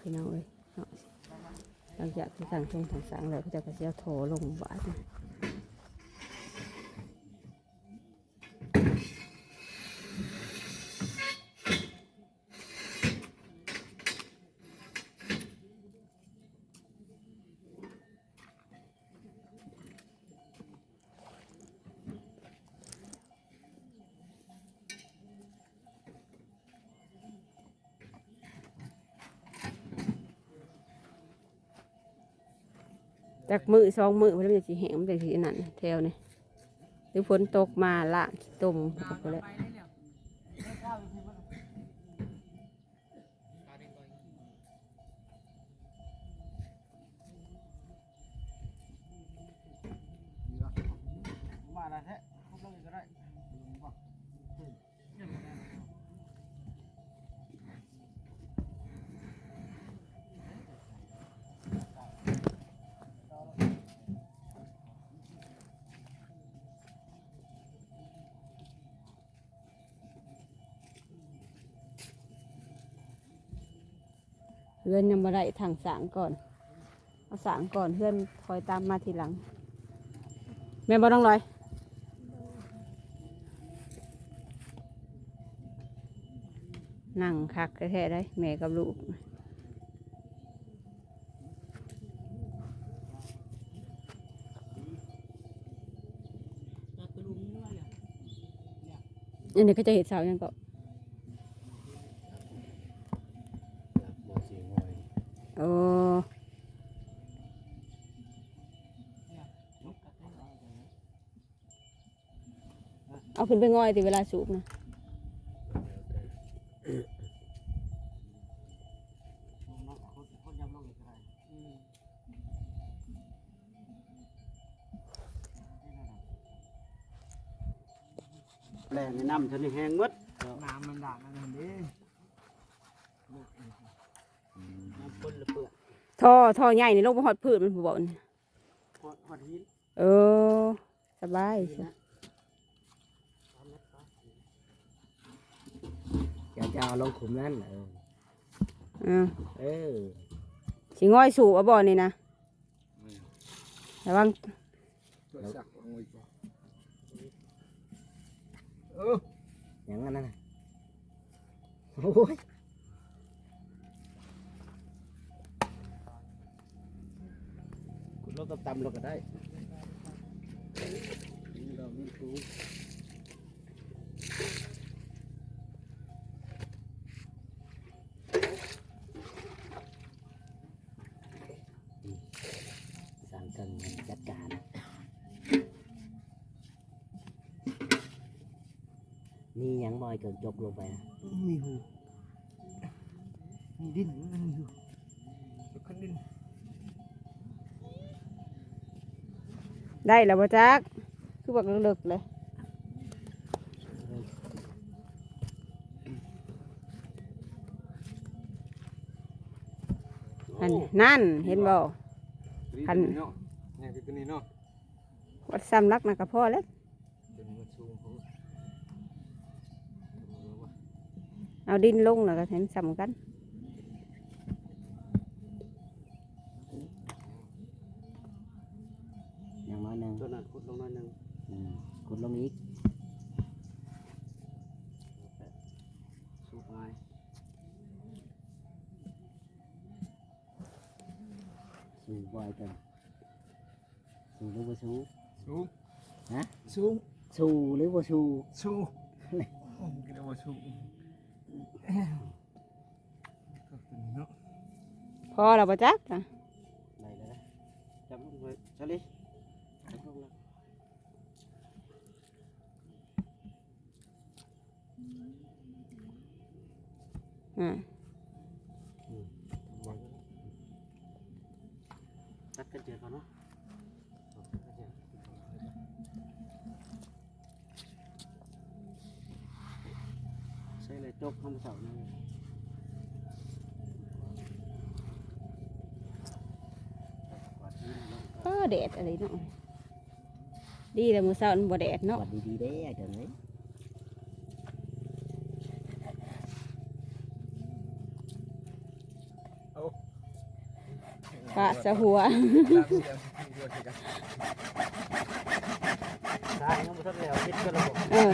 พี่น้องเอ้ยเนาะหลังจากที่ทางทงทางสางแล้วเขาจะกระเสียโถลงบาดนะ จากมือสองมือมันจะสีแห้งมันจะสีนั่นแถวนี่หรือฝนตกมาละต้มออกไปแล้ว เพื่อนยังมาได้ทางสางก่อน เอาสางก่อนเพื่อนคอยตามมาทีหลัง แม่บ่ต้องลอย นั่งคักแท้ๆได้แม่กับลูกอันนี้ก็จะเห็นสาวยังก็ เอาขึ้นไปง่อยติเวลาสูบนะคนยำลงอีกก็ได้แรงในน้ำเท่านี้แห้งหมดน้ำมันด่างนั่นเด้น้ำคนละเปลือกท่อท่อใหญ่นี่ลงไปหอดพืชมันบอกนี่หอดหอดหินเออ สบายสิ จะจะเอาลงขุมนั่นเอออ่าเออสิง่อยสูบเอาบ่อนี่นะระวังตัวสักลงอีกบ่เอออย่างนั้นน่ะโอ้ยคุณรถตำๆเราก็ได้เราไม่รู้ นี่ยังมอยเกินจกลงไปนะมีหูมีดินมันมีหูขึ้นดินได้แล้วบ่จักคือบักเลิกๆเลยอันนั่นเห็นบ่คันเนาะเนี่ยคือตัวนี้เนาะวัดซ้ำรักนะก็พอแล้วตัว เอาดินลงแล้วก็เห็นซ้ำกันอย่างน้อยหนึ่งตัวนั้นขุดลงหน่อยหนึงอืมขุดลงอีกสูบไม้สูบบ่อยกันสูหรือบ่สูสูงฮะสูงสูหรือบ่สูสูงกินเอาสูงก็ตัวนี้เนาะ พอแล้วบ่จักนะได้แล้วนะจับลงไปชาลีจับลงแล้วอ่าตัดกันเจอกันเนาะ ใช่เลยจกข้ามเสานี่ก็แดดอะไรเนาะดีแล้วมื้อเช้ามันบ่แดดเนาะ วัดดีๆเด้ไอ้เดี๋ยวนี้โอ้ปะสะหัวทางยังบ่ทันแล้วคิดกันแล้วบ่เออ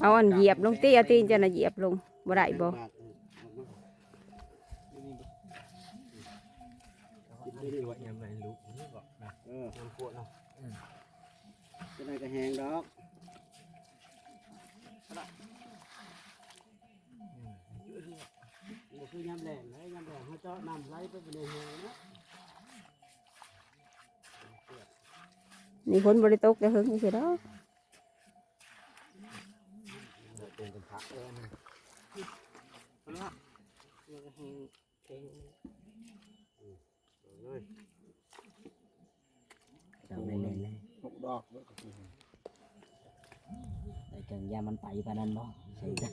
เอาอันเหยียบลงตีเอาตีนจะน่ะเหยียบลงบ่ได้บ่บาทเออเอามากินไม่ได้ว่ายังไงลูกนี่บอกนะเออน้ำพวกเนาะจะได้ก็แหงดอกบ่คือยามแรงเลยยามแรงเขาเจาะน้ำไหลไปเป็นแหงนะนี่ฝนบ่ได้ตกแต่เฮิงนี่สิดอก เป็นกันพระเออนะเอาละเราก็แหงแหงอืมเอาเลยเราเล่นๆเลยหกดอกแล้วก็คือแต่จังยามันไปปานนั้นบ่ใช่ได้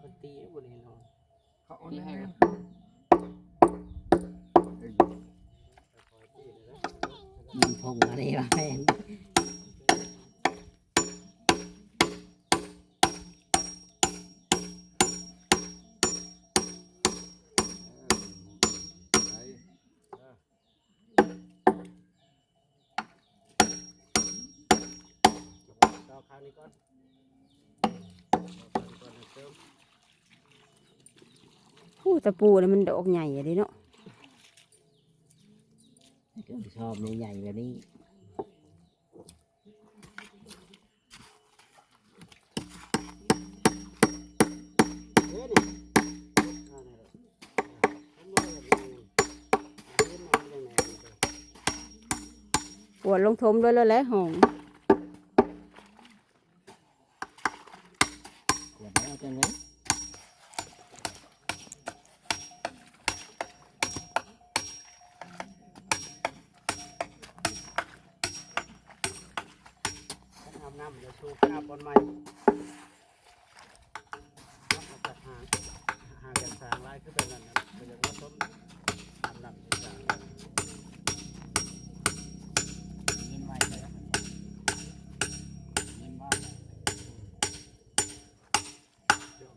คนตีบนนี้เนาะเขาเอาให้กันมันพงอะไรวะแม่ ตะปูนี่มันดอกใหญ่อะเดิเนาะก็ชอบใหญ่ๆแบบนี้เด้นี่อ่านี่แหละทำเลยแบบนี้เห็นมันยังไงนี่เด้อปวดลงทมด้วยแล้วแหละห้อง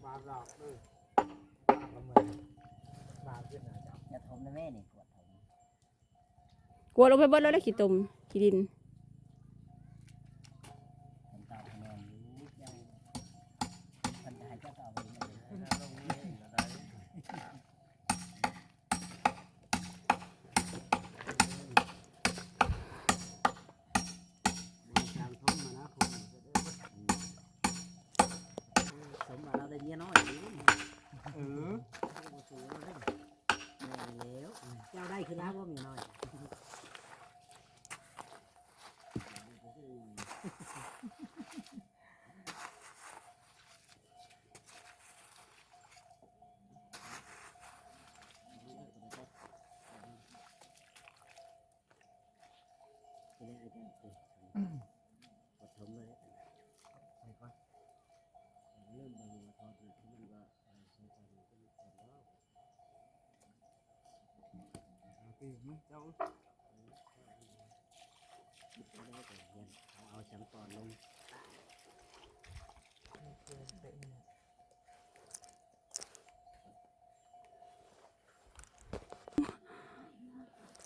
บาดดอกเด้อประเมินบาทขึ้นนะจ๊ะจะทมนะแม่นี่ขวดทมกลัวลงไปเบิดแล้วได้ขี้ตมขี้ดินผมตอบคะแนนอยู่ยังคนไทยก็ตอบไปเลย ลงนี้ก็ได้ มมาเราได้เมียน้อยอยู่เออแม่แล้วเจ้าได้คือน้าว่าเมียน้อยทีนี้อาจา อาตีมั้ยเจ้าเอาเอาชั้นก่อนลง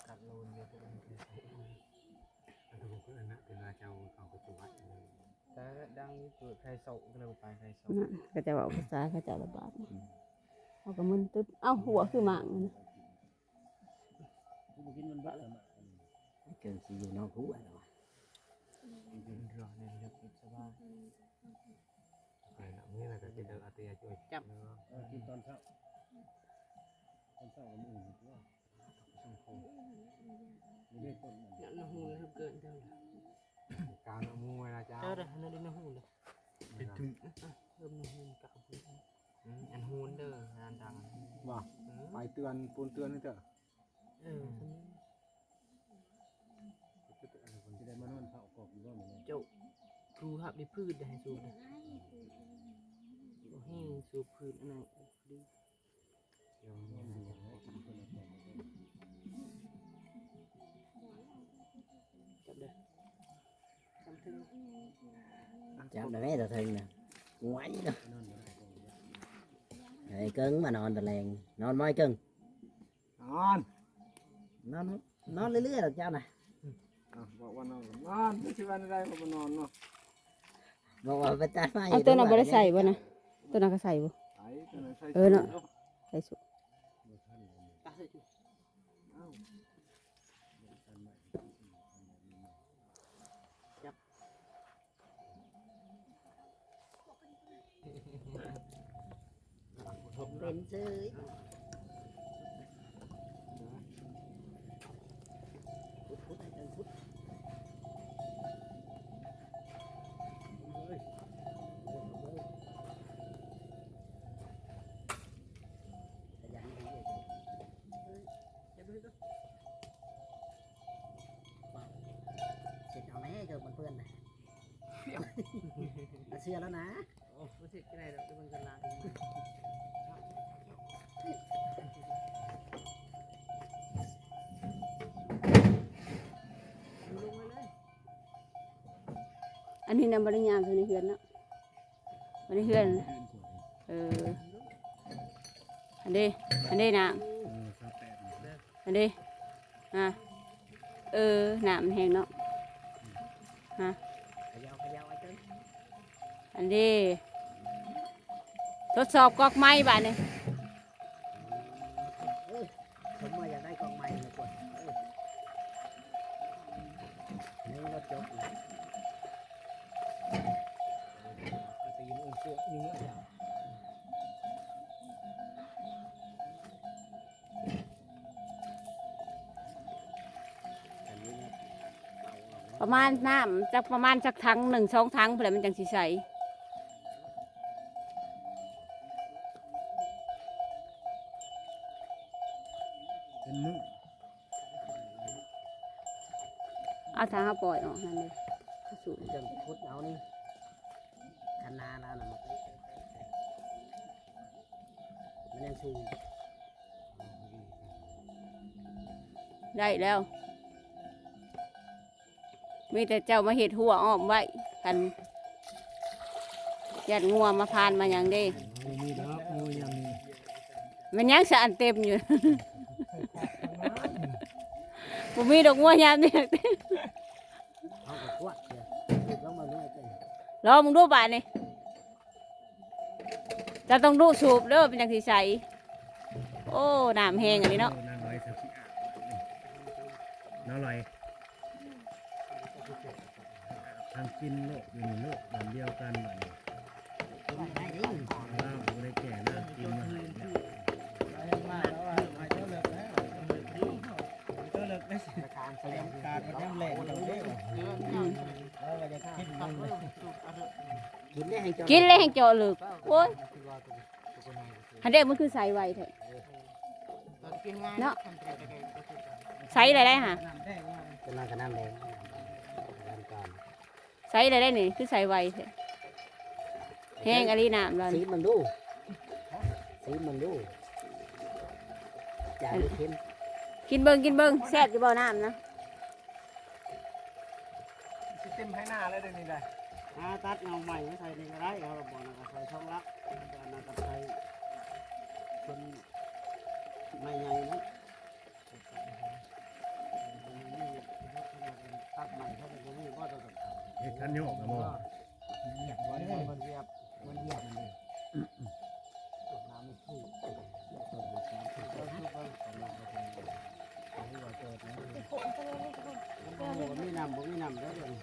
กัดโลนเยอะเป็นคือใส่อันนั้นก็อันนั้นเป็นราเจ้าเขาก็จะวัดแต่ดังนี้เปิดใครโศกก็เลยไปใครโศกก็จะบอกภาษาเขาจะระบาดเอาก็มึนตึ๊บเอ้าหัวคือหมางนะ ผู้กินมันบ้าเลยมาเกินสิอยู่นอกหัวแล้วเป็นเรื่องในเรื่องอิสระไปนะนี่แหละก็จะเดินอาเตียช่วยจับเนาะกินตอนเช้าตอนเช้ามันอื่นว่าสังคมไม่ได้ต้นมัน Nhận nó hôn nó cơn theo การเอามือไว้นะเจ้า Cho đây, nó đi nó hôn đây เป็นถึง Ôm nó hôn cả hôn อันฮูนเด้ออันดังว่าไปเตือนปูนเตือนนี่เถอะ Ừ, จะได้มานอนเฝ้ากบอยู่ว่าเหมือนกัน chậu สูบครับได้พืชได้ให้สูบนะบ่แห้งสูบพืชอันนั้นดีจับเด้อจำถึงจับได้ไหมตัวถึงน่ะงวยเนาะไอ้ cứng mà n อนตะแรงนอนม้อย cứng นอน นอนนอนเรื่อยๆหรอกเจ้าน่ะอะบอกว่านอนนอนไม่ใช่วันอะไรก็มานอนเนาะบอกว่าไปตัดไม้เอาตัวนั้นบ่ได้ใส่บ่นะตัวนั้นก็ใส่บ่ ไอ้ตัวนั้นใส่เออเนาะ ใส่สุตาใส่ถุงเป็นซื้อ เสร็จเอาไหมเกิดมันเปื้อนนะเอาเสื้อแล้วนะโอ้บ่เสร็จก็ได้ดอกเดี๋ยวมันก็ล้างอันนี้นำบริญญาณตัวนี้เฮือนเนาะอันนี้เฮือน เออ อันนี้อันนี้นะ อันนี้ฮะเออน้ำมันแห้งเนาะเขยาวขยาวไอ้เจ้าอันนี้ทดสอบกอกไม้บ้านนี่ มาณน้ำจักประมาณสักถังหนึ่งสองถังเพื่อมันจังสิใสเป็นมือเอาทางเขาปล่อยออกนั่นเลยเอาสูงจนพุดเอานี่คันนาแล้วนะมันยังสูงได้แล้ว มีแต่เจ้ามาเห็ดหัวอ้อมไว้กันยัดงัวมาพานมาอย่างเด้มีดอกงูยังมีมันยังสะอันเต็มอยู่ ผมมีดอกงัวยามเนี่ยเอาไปกวดเลยลงมาเรื่อยๆรอมึงดูบาทนี่จะต้องดูสูบเด้อเป็นจังสีใส โอ้น้ำแห้งอันนี้เนาะน้าลอยน้าลอย ทางกินโลกอยู่ในโลกแบบเดียวกันแบบนี้ได้ดิเราไม่ได้แก่นะกินมาให้เนี่ยการแสดงการมันยังแหลกอยู่เด้ออืมกินได้ให้จบกินเลยแห้งเจาะลึกโอ้ยฮันเด็กมันคือใสไวเถอะเนาะใสอะไรได้ฮะเป็นนอนกับน้ำแดงน้ำก่อน ใสอะไรได้นี่คือใสไวเถอะแห้งอะไรน้ำเลยสีมันดูสีมันดูจ่ายเข็มกินเบิ้งกินเบิ้งแซ่บจะบ่น้ำนะเต็มให้หน้าเลยเดี๋ยวนี้ได้หาตัดเงาใหม่มาใส่ในกระไรเอาระบอกนะก็ใส่ช่องลักอันนั้นก็ใส่คนไม่ใหญ่นะ เฮ็ดคันโยกนะบ่วันนี้มันเหยียบมันเหยียบมันเลยน้ำมันสู้แล้วสู้ไปกำลังไปทำที่ว่าเกิดนะมันบอกว่ามีน้ำบ่มีน้ำแล้วเดี๋ยวนี้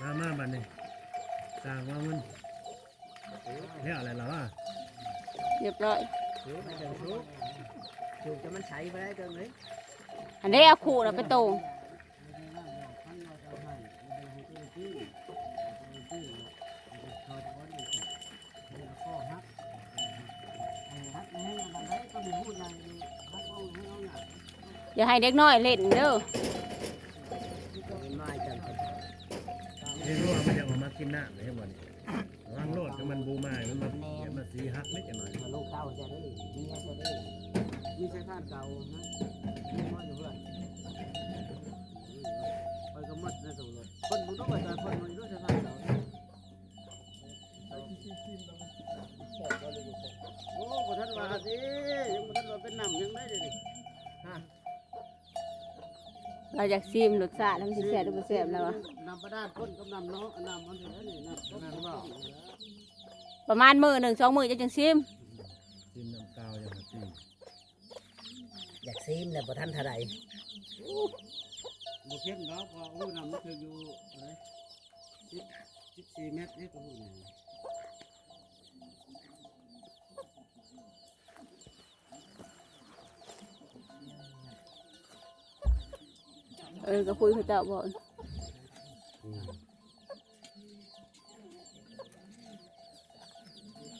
มามาบัดนี้สร้างว่ามันเรียกอะไรล่ะวะเรียบร้อยสูบไม่เดินสูบสูบจะมันใช้ไปได้เกินเลยอันนี้เอาขู่เราไปตรง อย่าให้เด็กน้อยเล่นเด้อเห็นว่าไอ้เกินเรียกว่ามันจะออกมากินน้ำเลยให้บ่นี่วางโลดให้มันบูมายมันมาเดี๋ยวมาสีหักนิดหน่อยมาลูกเต้าจะได้เมียจะได้มีใช้ท่านเก่านะมีพ่ออยู่เพื่อนไปก็มัดนะสมรสคนมึงต้องไปจ่ายคน เราอยากซิมรสชาติแล้วมันสิแซ่บหรือบ่แซ่บแล้ววะนำประดาดคนกับนำเนาะนำมันเท่านั้นนี่น้ำน้ำบ่ประมาณมือหนึ่งสองมือจะจังซิมกินน้ำกาวอย่างที่อยากซีมแต่บ่ทันเท่าใดบ่เข้มเนาะพออู้น้ำมันคืออยู่อะไรสิบสี่เมตรนี่ก็หูนี่ เออก็คุยเขาเจ้าบอก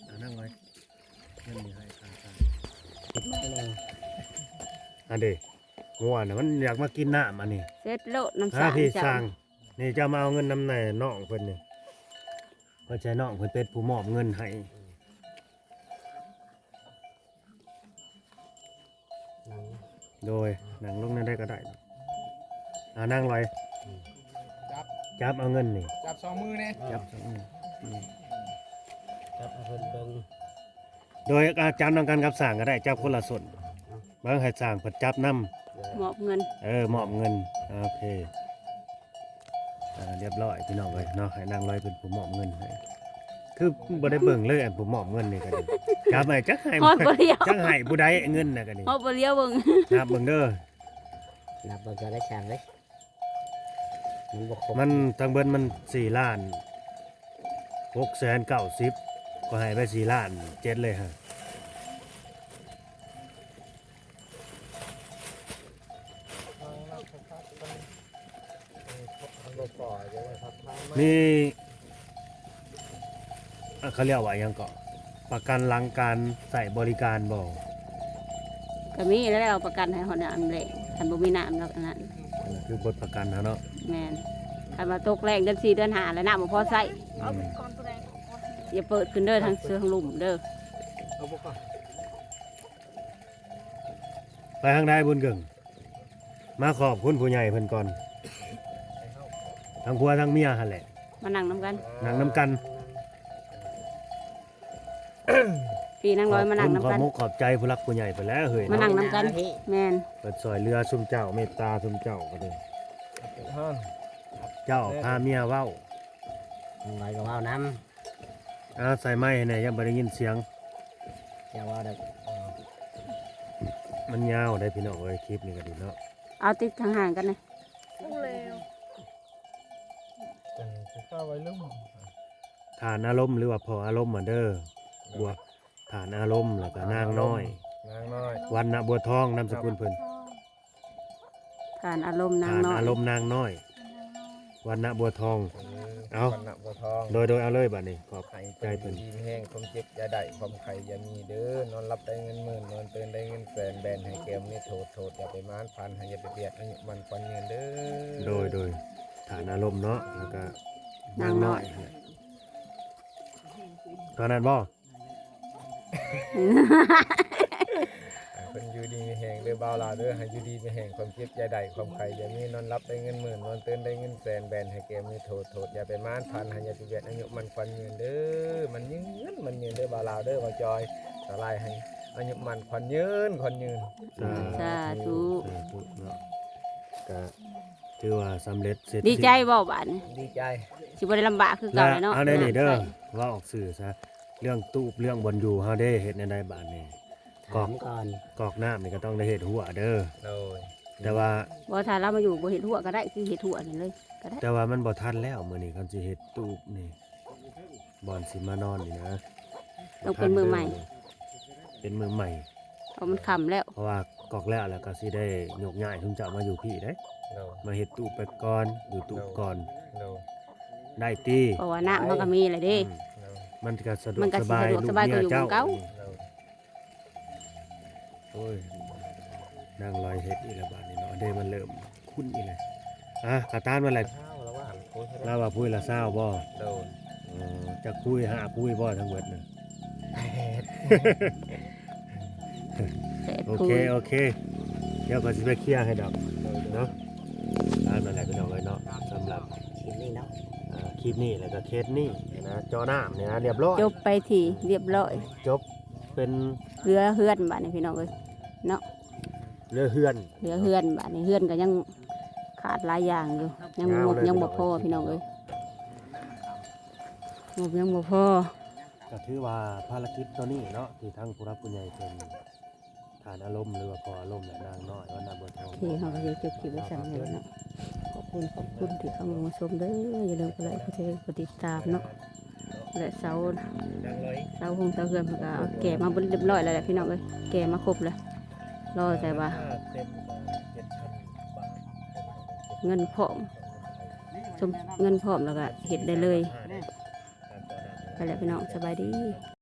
อ่านั่งไว้เงินมีให้ค่าค่าอันเดงัวน่ะมันอยากมากินน้ำอันนี้เสร็จแล้วน้ำถ้าสางพี่เจ้าสั่งนี่จะมาเอาเงินนำไหนน้องเพิ่นนี่เพิ่นใช้น้องเพิ่นเป็นผู้มอบเงินให้โดยนั่งลงนั่นได้ก็ได้ อ่านั่งไว้จับ จับเอาเงินนี่ จับสองมือเนี่ยจับสองมืออืมครับเอาเพิ่นเบิ่งโดยอาจับนำกันกับสั่งก็ได้จับคนละส่วนบางให้สั่งเพิ่นจับนํมอบเงินเออมอบเงินอ่าโอเคอ่าเรียบร้อยพี่น้องเลยเนาะให้นางร้อยเป็นผู้มอบเงินให้คือบ่ได้เบิ่งเลยอันผู้มอบเงินนี่ก็ดีจับไปจักให้ฮอดบ่เลี้ยวจักให้ผู้ใดเงินน่ะก็ดีฮอดบ่เลี้ยวเบิ่งนับเบิ่งเด้อ นับเบิ่งจะได้ชามเลย มันบ่ครบมันทางเบิ่นมัน4ล้าน6แสน90ก็ให้ไป4ล้านเจ็ดเลยฮะมันก็ปล่อยจะไว้พักทางมีอะเขาเรียกว่าหยังก็ประกันหลังการใส่บริการบ่ก็มีแล้วเอาประกันให้ฮอดน้ำแรงคันบ่มีน้ำแล้วอันนั้น อันนั้นคือบทประกันนะเนาะ แม่นคันว่าตกแรงเดือน4เดือน5แล้วน้ำบ่พอใช้อืมอย่าเปิดขึ้นเด้อทางเสือทางลุ่มเด้อเอาพวกก่อนไปทางใดบุญเก่งมาขอบคุณผู้ใหญ่เพิ่นก่อนทั้งผัวทั้งเมียหั่นแหละมานั่งนํกันนั่งน้ำกันพี่นั่งร้อยมานั่งขนํอบคุกัณนขอบมุกขอบใจผู้รักผู้ใหญ่ไปแล้วเฮ้ยมานั่งเนาะนำกันพี่แม่นเปิดซอยเรือซุมเจ้าเมตตาซุมเจ้าก็เด้ อฮะเจ้าพาเมียเว้าลอยก็เว้านํอ่าใส่ไม้ให้แหน่ยังบ่ได้ยินเสียงอย่าเว้าได้มันยาวได้พี่น้องเอ้ยคลิปนี้ก็ดีเนาะเอาติดทางห่างกันนะจะเข้าไว้ลุ่มฐานอารมณ์หรือว่าพออารมณ์เหมือนเด้อบวกฐานอารมณ์แล้วก็นางน้อย นางน้อยวันนะบัวทองนามสกุลเพิ่น ผ่านอารมณ์นางฐานน้อย อารมณ์นางน้อย วันนะบัวทอง เอาวันณะบัวทองโดยโดยเอาเลยบัดนี้ขอบไข่ใจเพิ่นดีแห้งความเจ็บอยาได้ความไข่อยามีเด้อนอนรับได้เงินหมื่นนอนตื่นได้เงินแสนแบนให้แก้มนี่โทษโทษอย่าไปม้านพันให้อย่าไปเบียดให้มันควันเงินเด้อโดยโดยฐานอารมณ์เนาะแล้วก็นางน้อย ตอนนั้นบ่ให้เพิ่นอยู่ดีมีแหงเด้อบ่าวลาวเด้อให้อยู่ดีมีแหงความเจ็บอยาได้ความไข่อย่ามีนอนรับได้เงินหมื่นนอนตื่นได้เงินแสนแบนให้แก้มนี่โทษโทษอย่าไปม้านพันให้อย่าไปเบียดให้มันควันเงินเด้อมันยืนมันยืนเด้อบ่าวลาวเด้อบ่าวจอยสลายให้อายุมันควันยืนควันยืน สาธุ สาธุเนาะก็ถือว่าสำเร็จเสร็จดีใจบ่บานดีใจ สิบ่ได้ลำบากคือแล้เก่าวเลยเนาะเอาได้นี่เด้อใช่ว่าออกสื่อซะเรื่องตูบเรื่องบนอยู่เฮาได้เฮ็ดในใดบ้านนี่ ถามก่อนกอกน้ำนี่ก็ต้องได้เฮ็ดหัวเด้อโดยแต่ว่าบ่ถ้าเรามาอยู่บ่เฮ็ดหัวก็ได้คือเฮ็ดหัวนี่เลยก็ได้แต่ว่ามันบ่ทันแล้วมื้อนี้คันสิเฮ็ดตูบนี่บอนสิมานอนนี่นะต้องเป็นมือใหม่ เป็นมือใหม่เพราะมันค่ำแล้ว เพราะว่ากอกแล้วแล้วก็สิได้ยกย้ายทุกเจ้ามาอยู่พี่เด้โดยมาเฮ็ดตูบไปก่อนอยู่ตูบก่อนโดยได้ตีเพราะว่าน้ำมันก็มีแหละเด้อืมโดยมันก็สะดวมักนก็สสิบายสะดวกสบายกว่าอยู่ลูของเก่าโดยโอ้ยนางลอยเฮ็ดอีกแล้วบาดนี้เนาะเด้มันเริ่มคุ้นอีกแล้วอะกระตานมาแล้วข้าวแล้วว่าโคพูดให้เราว่าพูดละเศร้าบ่โดนเออจะคุยหาคุยบ่ทั้งเบิดน่ะ แปดโอคูเคโอเค เดี๋ยวก็สิไปเคลียร์ให้ดอกเนาะตามนั่นแหละพี่น้องเอ้ยเนาะสำหรับชิ้นนี้เนาะอ่าคลิปนี้แล้วก็เคสนี้นะจอน้ำเนี่ยนะเรียบร้อยจบไปทีเรียบร้อย จบเป็น เรือเฮือนบ้านนี่พี่น้องเอ้ย เนาะเรือเฮือนเรือเฮือนบ้านนี่เฮือนก็ยังขาดหลายอย่างอยู่ ยังงบยังบ่พอพี่น้องเอ้ยงบยังบ่พอ ก็ถือว่าภารกิจตัวนี้เนาะที่ทั้งผู้รับผู้ใหญ่เป็นฐานอารมณ์หรือว่าพออารมณ์และนางน้อยวันนาบนทองโอเคเขาก็จะจบคลิปไว้สั่งเลยเนาะขอบคุณขอบคุณที่เข้ามาชมเด้ออย่าลืมกดไลค์กดแชร์กดติดตามเนาะและเสาดังเลยเสาหงเสาเฮือนเพิ่นก็เอาแก่มาเรียบร้อยแล้วแหละพี่น้องเอ้ยแก่มาครบแล้ว รอแต่ว่าเต็มเจ็ดพันบาเงินพร้อมสมเงินพร้อมแล้วก็เห็ดได้เลย ไปแล้วพี่น้องสบายดี